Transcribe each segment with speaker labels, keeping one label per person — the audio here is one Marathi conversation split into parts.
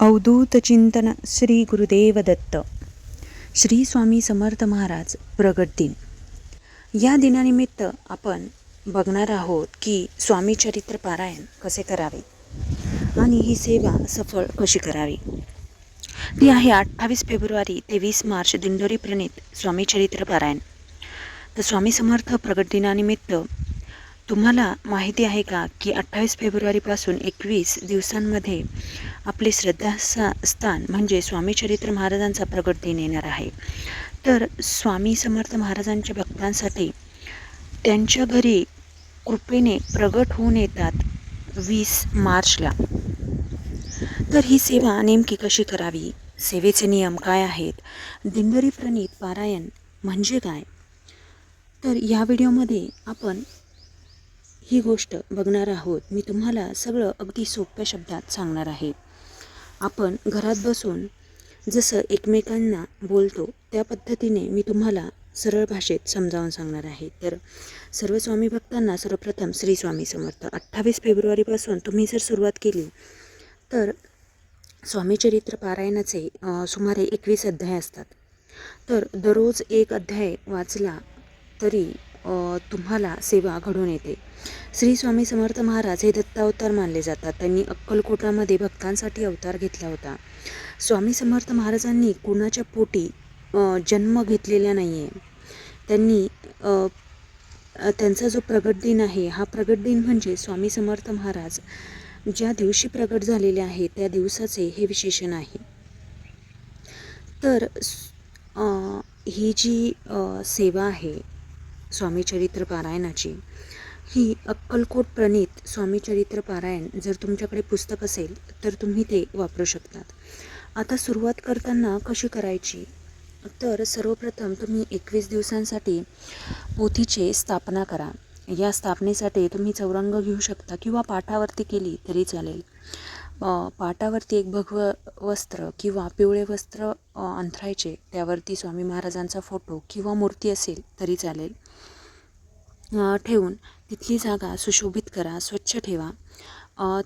Speaker 1: अवधूत चिंतन श्री गुरुदेव दत्त श्री स्वामी समर्थ महाराज प्रगट दिन. या दिनानिमित्त आपण बघणार आहोत की स्वामी चरित्र पारायण कसे करावे आणि ही सेवा सफळ कशी करावी. ती आहे अठ्ठावीस फेब्रुवारी ते वीस मार्च दिंडोरी प्रणित स्वामी चरित्र पारायण. तर स्वामी समर्थ प्रगट दिनानिमित्त तुम्हाला माहिती आहे का की अठ्ठावीस फेब्रुवारीपासून एकवीस दिवसांमध्ये आपले श्रद्धास्था स्थान म्हणजे स्वामी चरित्र महाराजांचा प्रगट दिन येणार आहे. तर स्वामी समर्थ महाराजांच्या भक्तांसाठी त्यांच्या घरी कृपेने प्रगट होऊन येतात वीस मार्चला. तर ही सेवा नेमकी कशी करावी? सेवेचे नियम काय आहेत? दिंडोरी प्रणित पारायण म्हणजे काय? तर या व्हिडिओमध्ये आपण ही गोष्ट बघणार आहोत. मी तुम्हाला सगळं अगदी सोप्या शब्दात सांगणार आहे. आपण घरात बसून जसं एकमेकांना बोलतो त्या पद्धतीने मी तुम्हाला सरळ भाषेत समजावून सांगणार आहे. तर सर्व स्वामी भक्तांना सर्वप्रथम श्री स्वामी समर्थ. अठ्ठावीस फेब्रुवारीपासून तुम्ही जर सुरुवात केली तर स्वामी चरित्र पारायणाचे सुमारे एकवीस अध्याय असतात. तर दररोज एक अध्याय वाचला तरी तुम्हाला सेवा घडून येते. श्री स्वामी समर्थ महाराज हे दत्तावतार मानले जातात. त्यांनी अक्कलकोटामध्ये भक्तांसाठी अवतार घेतला होता. स्वामी समर्थ महाराजांनी कुणाच्या पोटी जन्म घेतलेला नाही आहे त्यांनी त्यांचा जो प्रगट दिन आहे हा प्रगट दिन म्हणजे स्वामी समर्थ महाराज ज्या दिवशी प्रगट झालेले आहे त्या दिवसाचे हे विशेषण आहे. तर ही जी सेवा आहे स्वामी चरित्र पारायणाची ही अक्कलकोट प्रणित स्वामी चरित्र पारायण जर तुमच्याकडे पुस्तक असेल तर तुम्ही ते वापरू शकतात. आता सुरुवात करताना कशी करायची? तर सर्वप्रथम तुम्ही एकवीस दिवसांसाठी पोथीचे स्थापना करा. या स्थापनेसाठी तुम्ही चौरंग घेऊ शकता किंवा पाठावरती केली तरी चालेल. पाटावरती एक भगवं वस्त्र किंवा पिवळे वस्त्र अंथरायचे त्यावरती स्वामी महाराजांचा फोटो किंवा मूर्ती असेल तरी चालेल. ठेवून तिथली जागा सुशोभित करा स्वच्छ ठेवा.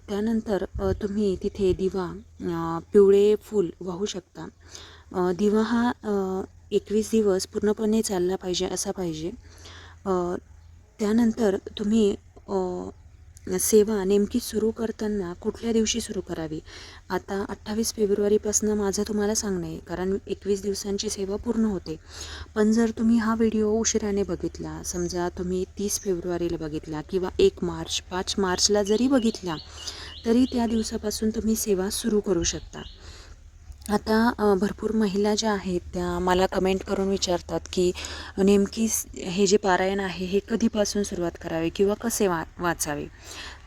Speaker 1: त्यानंतर तुम्ही तिथे दिवा पिवळे फूल वाहू शकता. दिवा हा एकवीस दिवस पूर्णपणे चालला पाहिजे असा पाहिजे. त्यानंतर तुम्ही सेवा नेमकी सुरू करताना कुठल्या दिवशी सुरू करावी? आता अठ्ठावीस फेब्रुवारीपासून माझं तुम्हाला सांगणं आहे कारण एकवीस दिवसांची सेवा पूर्ण होते. पण जर तुम्ही हा व्हिडिओ उशिराने बघितला समजा तुम्ही तीस फेब्रुवारीला बघितला किंवा एक मार्च पाच मार्चला जरी बघितला तरी त्या दिवसापासून तुम्ही सेवा सुरू करू शकता. आता भरपूर महिला ज्या आहेत त्या मला कमेंट करून विचारतात की नेमकी हे जे पारायण आहे हे कधीपासून सुरुवात करावी किंवा कसे वा वाचावे?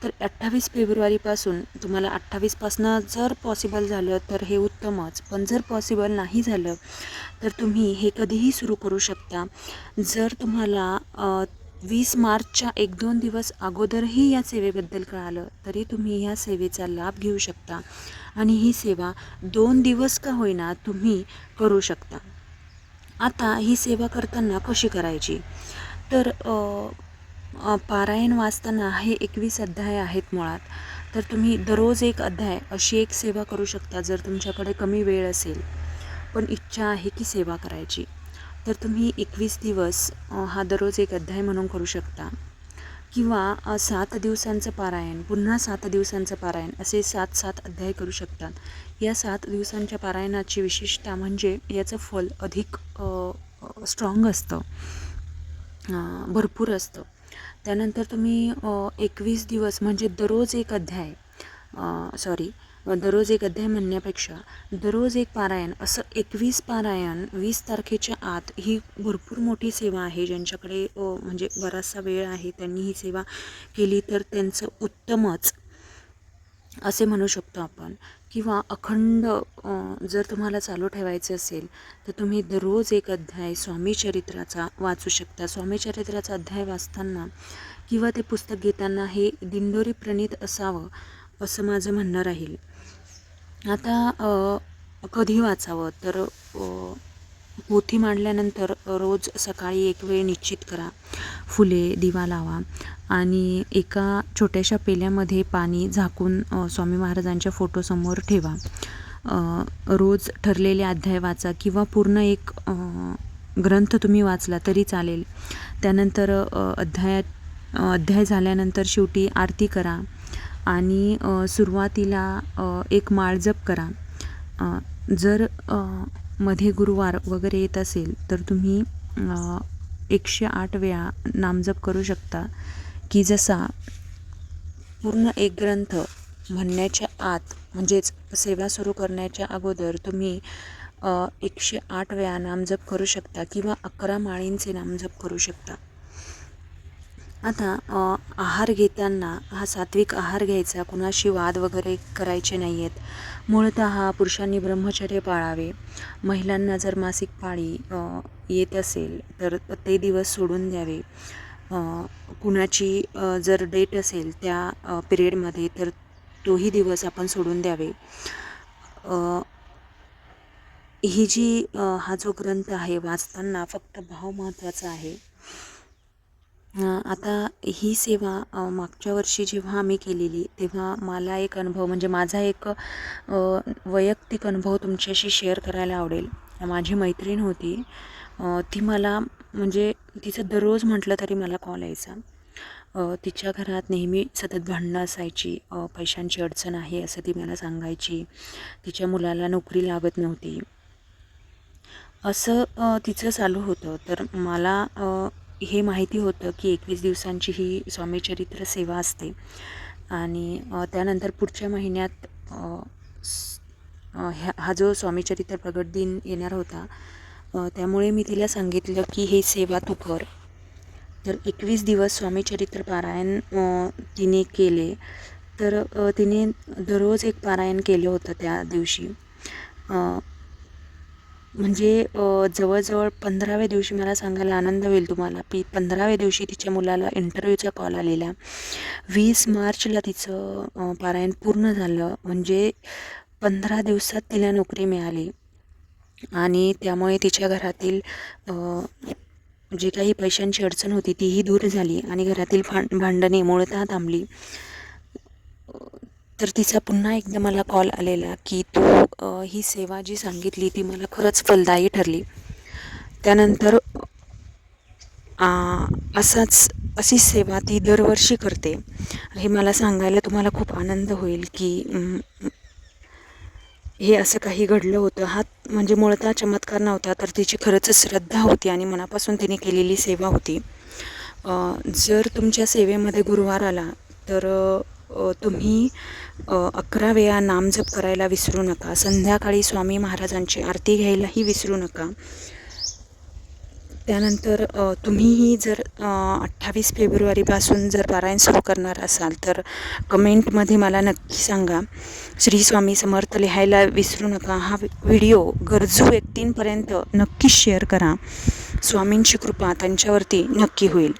Speaker 1: तर अठ्ठावीस फेब्रुवारीपासून तुम्हाला अठ्ठावीसपासनं जर पॉसिबल झालं तर हे उत्तमच. पण जर पॉसिबल नाही झालं तर तुम्ही हे कधीही सुरू करू शकता. जर तुम्हाला वीस मार्चच्या एक दोन दिवस अगोदरही या सेवेबद्दल कळालं तरी तुम्ही या सेवेचा लाभ घेऊ शकता आणि ही सेवा दोन दिवस का होईना तुम्ही करू शकता. आता ही सेवा करताना कशी करायची? तर पारायण वाचताना हे एकवीस अध्याय आहेत मुळात. तर तुम्ही दररोज एक अध्याय अशी एक सेवा करू शकता जर तुमच्याकडे कमी वेळ असेल. पण इच्छा आहे की सेवा करायची. तर तुम्ही एकवीस दिवस हा दररोज एक अध्याय म्हणून करू शकता. किंवा सात दिवसांचं पारायण पुन्हा सात दिवसांचं पारायण असे सात सात अध्याय करू शकतात या सात दिवसांच्या पारायणाची विशेषता म्हणजे याचं फल अधिक स्ट्रॉंग असतं. भरपूर असतं. त्यानंतर तुम्ही एकवीस दिवस म्हणजे दररोज एक अध्याय सॉरी दररोज एक अध्याय म्हणण्यापेक्षा दररोज एक पारायण असं एकवीस पारायण वीस तारखेच्या आत ही भरपूर मोठी सेवा आहे. ज्यांच्याकडे म्हणजे बराचसा वेळ आहे त्यांनी ही सेवा केली तर त्यांचं उत्तमच असे म्हणू शकतो आपण. किंवा अखंड जर तुम्हाला चालू ठेवायचे असेल तर तुम्ही दररोज एक अध्याय स्वामी चरित्राचा वाचू शकता. स्वामी चरित्राचा अध्याय वाचताना किंवा ते पुस्तक घेताना हे दिंडोरी प्रणित असावं असं माझं म्हणणं राहील. आता कधी वाचावं? तर पोथी मांडल्यानंतर रोज सकाळी एक वेळ निश्चित करा. फुले दिवा लावा. आणि एका छोट्याशा पेल्यामध्ये पाणी झाकून स्वामी महाराजांच्या फोटोसमोर ठेवा. रोज ठरलेले अध्याय वाचा किंवा पूर्ण एक ग्रंथ तुम्ही वाचला तरी चालेल. त्यानंतर अध्यायात अध्याय झाल्यानंतर शेवटी आरती करा. आणि सुरुवातीला एक माळ जप करा. जर मध्ये गुरुवार वगैरे येत असेल तर तुम्ही एकशे आठ वेळा नामजप करू शकता. की जसा पूर्ण एक ग्रंथ म्हणण्याच्या आत म्हणजेच सेवा सुरू करण्याच्या अगोदर तुम्ही एकशे आठ वेळा नामजप करू शकता किंवा अकरा माळींचे नामजप करू शकता. आता आहार घेताना हा सात्विक आहार घ्यायचा कुणाशी वाद वगैरे करायचे नाही आहेत मूळतः पुरुषांनी ब्रह्मचर्य पाळावे. महिलांना जर मासिक पाळी येत असेल तर ते दिवस सोडून द्यावे. कुणाची जर डेट असेल त्या पिरियडमध्ये तर तोही दिवस आपण सोडून द्यावे. ही जी हा जो ग्रंथ आहे वाचताना फक्त भाव महत्त्वाचा आहे. आता ही सेवा मागच्या वर्षी जेव्हा आम्ही केलेली तेव्हा मला एक अनुभव म्हणजे माझा एक वैयक्तिक अनुभव तुमच्याशी शेअर करायला आवडेल. माझी मैत्रीण होती. ती मला म्हणजे तिचं दररोज म्हटलं तरी मला कॉल यायचा. तिच्या घरात नेहमी सतत भांडणं असायची. पैशांची अडचण आहे असं ती मला सांगायची. तिच्या मुलाला नोकरी लागत नव्हती. असं तिचं चालू होतं. तर मला हे माहिती होतं की एकवीस दिवसांची ही स्वामीचरित्र सेवा असते. आणि त्यानंतर पुढच्या महिन्यात ह्या हा जो स्वामीचरित्र प्रगट दिन येणार होता त्यामुळे मी तिला सांगितलं की हे सेवा तू कर. तर एकवीस दिवस स्वामीचरित्र पारायण तिने केले तर तिने दररोज एक पारायण केलं होतं त्या दिवशी. म्हणजे जवळजवळ पंधराव्या दिवशी मला सांगायला आनंद होईल तुम्हाला. की पंधराव्या दिवशी तिच्या मुलाला इंटरव्ह्यूचा कॉल आलेला. वीस मार्चला तिचं पारायण पूर्ण झालं. म्हणजे पंधरा दिवसात तिला नोकरी मिळाली. आणि त्यामुळे तिच्या घरातील जे जी काही पैशांची अडचण होती तीही दूर झाली आणि घरातील भां भांडणे मूळतः थांबली. तर तिचा पुन्हा एकदा मला कॉल आलेला की तू ही सेवा जी सांगितली ती मला खरंच फलदायी ठरली. त्यानंतर असाच अशी सेवा ती दरवर्षी करते. हे मला सांगायला तुम्हाला खूप आनंद होईल की हे असं काही घडलं होतं. हा म्हणजे मुळता चमत्कार नव्हता तर तिची खरंच श्रद्धा होती आणि मनापासून तिने केलेली सेवा होती. जर तुमच्या सेवेमध्ये गुरुवार आला तर तुम्ही अकरा वेळा नामजप करायला विसरू नका. संध्याकाळी स्वामी महाराजांची आरती घ्यायलाही विसरू नका. त्यानंतर तुम्हीही जर अठ्ठावीस फेब्रुवारीपासून जर पारायण सुरू करणार असाल तर कमेंटमध्ये मला नक्की सांगा. श्री स्वामी समर्थ लिहायला विसरू नका. हा व्हिडिओ गरजू व्यक्तींपर्यंत नक्कीच शेअर करा. स्वामींची कृपा त्यांच्यावरती नक्की होईल.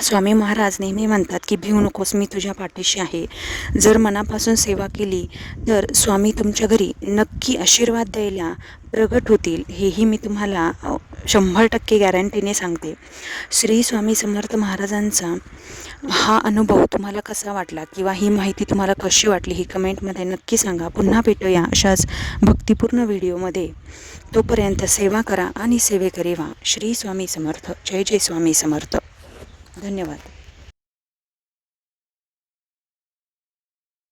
Speaker 1: स्वामी महाराज नेहमी म्हणतात की भिवू नकोस मी तुझ्या पाठीशी आहे. जर मनापासून सेवा केली तर स्वामी तुमच्या घरी नक्की आशीर्वाद द्यायला प्रगट होतील हेही मी तुम्हाला शंभर टक्के गॅरंटीने सांगते. श्री स्वामी समर्थ महाराजांचा हा अनुभव तुम्हाला कसा वाटला? किंवा ही माहिती तुम्हाला कशी वाटली? ही कमेंटमध्ये नक्की सांगा. पुन्हा भेटूया अशाच भक्तिपूर्ण व्हिडिओमध्ये. तोपर्यंत सेवा करा आणि सेवेकरी व्हा. श्री स्वामी समर्थ. जय जय स्वामी समर्थ. धन्यवाद.